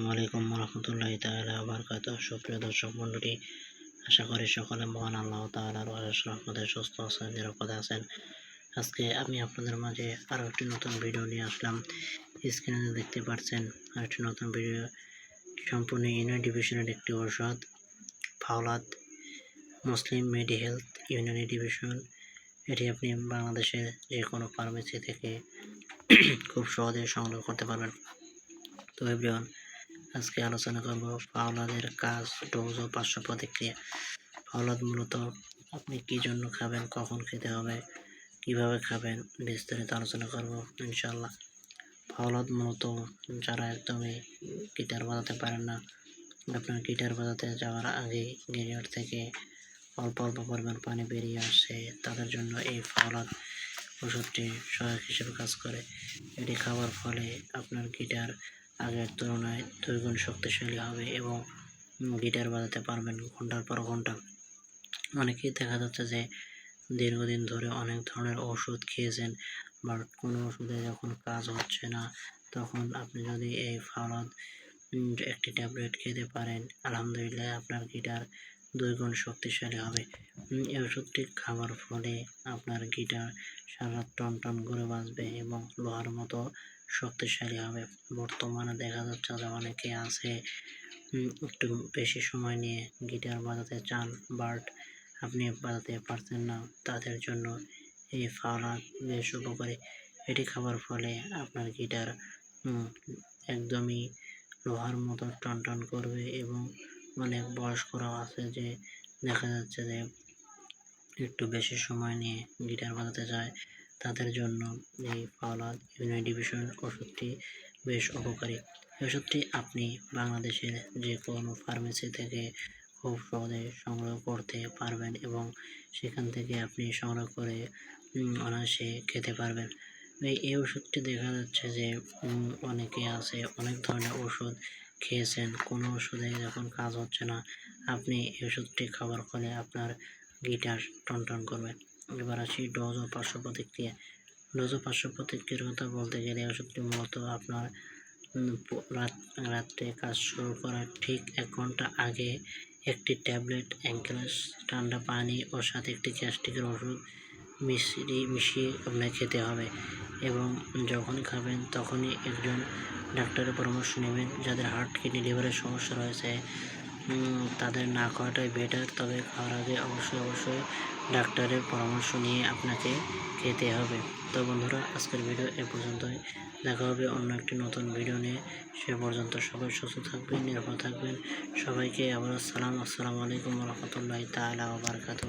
আসসালামু আলাইকুম রহমতুল্লাহ তাআলা বারকাত সুপ্রিয় দর্শক মণ্ডলী, আশা করি সকলে মহান আল্লাহ অশেষ রহমতে সুস্থ আছেন, নিরাপদে আছেন। আজকে আমি আপনাদের মাঝে আরও একটি নতুন ভিডিও নিয়ে আসলাম। স্ক্রিনে দেখতে পাচ্ছেন, আরেকটি নতুন ভিডিও, সম্পূর্ণ ইউনিয়ন ডিভিশনের একটি ঔষধ ফাওলাদ মুসলিম মেডি হেলথ ইউনিয়ন ডিভিশন। এটি আপনি বাংলাদেশের যে কোনো ফার্মেসি থেকে খুব সহজে সংগ্রহ করতে পারবেন। তো এভরিওয়ান আজকে আলোচনা করব পাওলাদের কাজ, ডোজ ও পার্শ্ব প্রতিক্রিয়া। পাওলাদ মূলত আপনি কি জন্য খাবেন, কখন খেতে হবে, কীভাবে খাবেন, বিস্তারিত আলোচনা করব ইনশাল্লাহ পাওলাদ মূলত যারা একদমই গিটার বাজাতে পারেন না, আপনার গিটার বাজাতে যাওয়ার আগে গিটার থেকে অল্প অল্প পরিমাণ পানি বেরিয়ে আসে, তাদের জন্য এই ফাওলাদ ওষুধটি সহায়ক হিসেবে কাজ করে। এটি খাওয়ার ফলে আপনার গিটার আগের তুলনায় দুইগুণ শক্তিশালী হবে এবং গিটার বাজাতে পারবেন ঘণ্টার পর ঘণ্টা। অনেকেই দেখা যাচ্ছে যে দীর্ঘদিন ধরে অনেক ধরনের ওষুধ খেয়েছেন, বাট কোনো ওষুধে যখন কাজ হচ্ছে না, তখন আপনি যদি এই ফাওলাদ একটি ট্যাবলেট খেতে পারেন, আলহামদুলিল্লাহ আপনার গিটার দুই গুণ শক্তিশালী হবে। এই ওষুধটি খাওয়ার ফলে আপনার গিটার সারা টন টন করে বাঁচবে এবং লোহার মতো শক্তিশালী হবে। বর্তমানে দেখা যাচ্ছে যে অনেকে আছে একটু বেশি সময় নিয়ে গিটার বাজাতে চান, বাট আপনি বাজাতে পারছেন না। তাদের জন্য এই ফাওলা বেশ উপকারী। এটি খাবার ফলে আপনার গিটার একদমই লোহার মতো টন টন করবে এবং অনেক বয়স্করাও আছে যে দেখা যাচ্ছে যে একটু বেশি সময় নিয়ে গিটার বাজাতে যায়, তাদের জন্য এই পাওলাদ ইউনাইট ডিভিশন ওষুধটি বেশ উপকারী। ওষুধটি আপনি বাংলাদেশের যে কোনো ফার্মেসি থেকে খুব সহজে সংগ্রহ করতে পারবেন এবং সেখান থেকে আপনি সংগ্রহ করে অনায়াসে খেতে পারবেন। এই ওষুধটি দেখা যাচ্ছে যে অনেকে আছে অনেক ধরনের ওষুধ খেয়েছেন, কোনো ওষুধে যখন কাজ হচ্ছে না, আপনি এই ওষুধটি খাবার ফলে আপনার গিটার টন টন করবে। এবার আসি ডোজ ও পার্শ্ব প্রতিক্রিয়া। ডোজ ও পার্শ্ব প্রতিক্রিয়ার কথা বলতে গেলে ওষুধটি মূলত আপনার রাত, রাত্রে কাজ শুরু করার ঠিক এক ঘণ্টা আগে একটি ট্যাবলেট, অ্যাঙ্কেলাস, ঠান্ডা পানি ও সাথে একটি গ্যাস্ট্রিকের ওষুধ মিশিয়ে মিশিয়ে আপনাকে খেতে হবে। এবং যখন খাবেন তখনই একজন ডাক্তারের পরামর্শ নেবেন, যাদের হার্ট কিডনি লিভারের সমস্যা রয়েছে তাদের না খাওয়াটাই বেটার তবে খাওয়ার আগে অবশ্যই অবশ্যই ডাক্তারের পরামর্শ নিয়ে আপনাকে খেতে হবে। তো বন্ধুরা, আজকের ভিডিও এ পর্যন্তই। দেখা হবে অন্য একটি নতুন ভিডিও নিয়ে। সে পর্যন্ত সবাই সুস্থ থাকবেন, নিরাপদ থাকবেন। সবাইকে আবার সালাম আসসালামু আলাইকুম রহমতুল্লাহ তালা বারকাত